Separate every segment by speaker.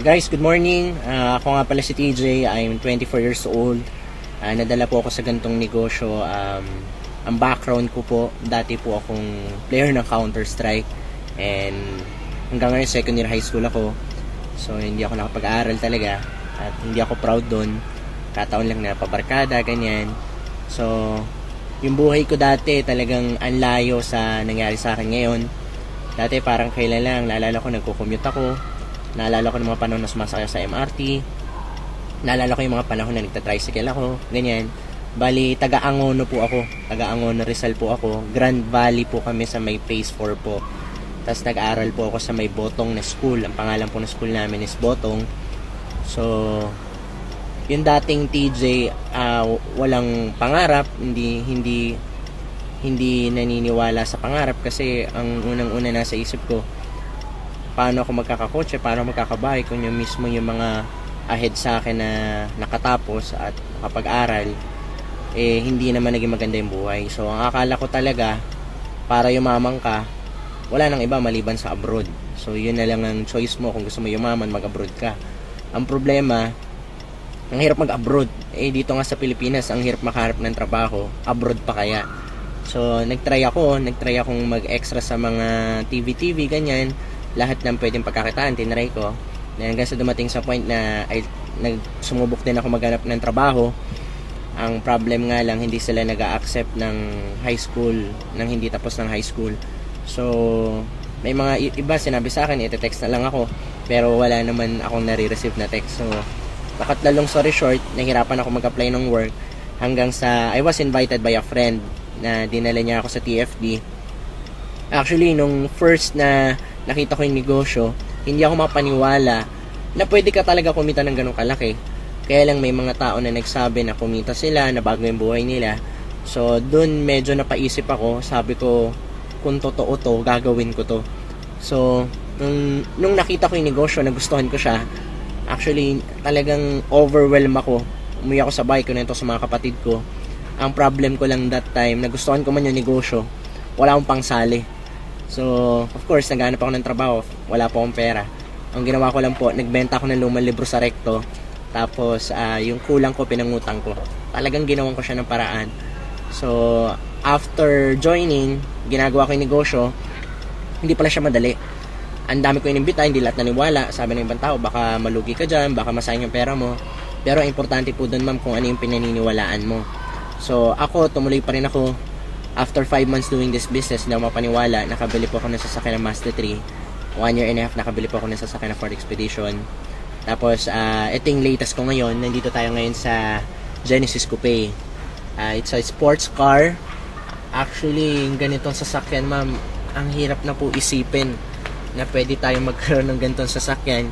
Speaker 1: guys, good morning. Uh, ako nga pala si TJ. I'm 24 years old. Uh, nadala po ako sa gantong negosyo. Um, ang background ko po, dati po akong player ng Counter-Strike. And hanggang ngayon, second year high school ako. So, hindi ako nakapag-aaral talaga. At hindi ako proud doon. Kataon lang na pabarkada, ganyan. So, yung buhay ko dati talagang anlayo sa nangyari sa akin ngayon. Dati parang kailan lang, naalala ko nagko-commute ako Naalala ko ng mga panahon na sumasakay sa MRT. Naalala ko yung mga panahon na nagta-tricycle ako. Ganyan. Bali, taga-Angono po ako. Taga-Angono Rizal po ako. Grand Valley po kami sa may Phase 4 po. Tapos nag-aral po ako sa may Botong na school. Ang pangalan po ng school namin is Botong. So, yung dating TJ uh, ah, walang pangarap, hindi hindi hindi naniniwala sa pangarap kasi ang unang-una nasa isip ko paano ako magkakakotse, paano magkakabahay kung yung mismo yung mga ahead sa akin na nakatapos at nakapag-aral eh hindi naman naging maganda yung buhay. So ang akala ko talaga para yumaman ka, wala nang iba maliban sa abroad. So yun na lang ang choice mo kung gusto mo yumaman, mag-abroad ka. Ang problema, ang hirap mag-abroad. Eh dito nga sa Pilipinas, ang hirap makaharap ng trabaho, abroad pa kaya. So nagtry ako, nagtry akong mag-extra sa mga TV-TV ganyan lahat ng pwedeng pagkakitaan, tinry ko. Na hanggang sa dumating sa point na ay, nagsumubok din ako maghanap ng trabaho. Ang problem nga lang, hindi sila nag accept ng high school, nang hindi tapos ng high school. So, may mga iba sinabi sa akin, ite-text na lang ako. Pero wala naman akong nare-receive na text. So, bakat na long story short, nahirapan ako mag-apply ng work hanggang sa I was invited by a friend na dinala niya ako sa TFD. Actually, nung first na nakita ko yung negosyo, hindi ako mapaniwala na pwede ka talaga kumita ng ganong kalaki. Kaya lang may mga tao na nagsabi na kumita sila, na bago yung buhay nila. So, dun medyo napaisip ako, sabi ko, kung totoo to, gagawin ko to. So, nung, nung nakita ko yung negosyo, nagustuhan ko siya, actually, talagang overwhelm ako. Umuwi ako sa bahay ko nito sa mga kapatid ko. Ang problem ko lang that time, nagustuhan ko man yung negosyo, wala akong pangsali So, of course, naghanap ako ng trabaho. Wala po akong pera. Ang ginawa ko lang po, nagbenta ako ng lumang libro sa Recto. Tapos, uh, yung kulang ko, pinangutang ko. Talagang ginawan ko siya ng paraan. So, after joining, ginagawa ko yung negosyo, hindi pala siya madali. Ang dami ko inimbita, hindi lahat naniwala. Sabi ng ibang tao, baka malugi ka dyan, baka masayang yung pera mo. Pero importante po doon, ma'am, kung ano yung pinaniniwalaan mo. So, ako, tumuloy pa rin ako after 5 months doing this business, na mapaniwala, nakabili po ako ng sasakyan ng Mazda 3. One year and a half, nakabili po ako ng sasakyan ng Ford Expedition. Tapos, uh, ito yung latest ko ngayon. Nandito tayo ngayon sa Genesis Coupe. Uh, it's a sports car. Actually, yung ganitong sasakyan, ma'am, ang hirap na po isipin na pwede tayong magkaroon ng ganitong sasakyan.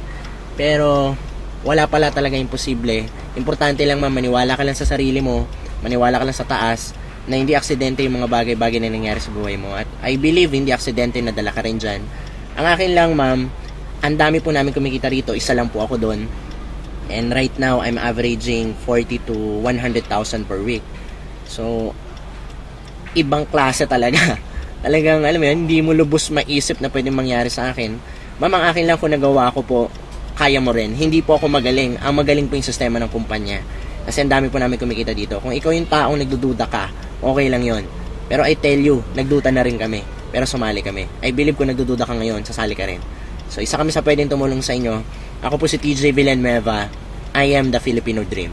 Speaker 1: Pero, wala pala talaga imposible. Importante lang, ma'am, maniwala ka lang sa sarili mo, maniwala ka lang sa taas, na hindi aksidente yung mga bagay-bagay na nangyari sa buhay mo. At I believe hindi aksidente na dala ka rin dyan. Ang akin lang, ma'am, ang dami po namin kumikita rito. Isa lang po ako doon. And right now, I'm averaging 40 to 100,000 per week. So, ibang klase talaga. Talagang, alam mo yun, hindi mo lubos maisip na pwedeng mangyari sa akin. Ma'am, ang akin lang kung nagawa ko po, kaya mo rin. Hindi po ako magaling. Ang magaling po yung sistema ng kumpanya. Kasi ang dami po namin kumikita dito. Kung ikaw yung taong nagdududa ka, okay lang yon. Pero I tell you, nagduta na rin kami. Pero sumali kami. I believe kung nagdududa ka ngayon, sasali ka rin. So, isa kami sa pwedeng tumulong sa inyo. Ako po si TJ Villanueva. I am the Filipino Dream.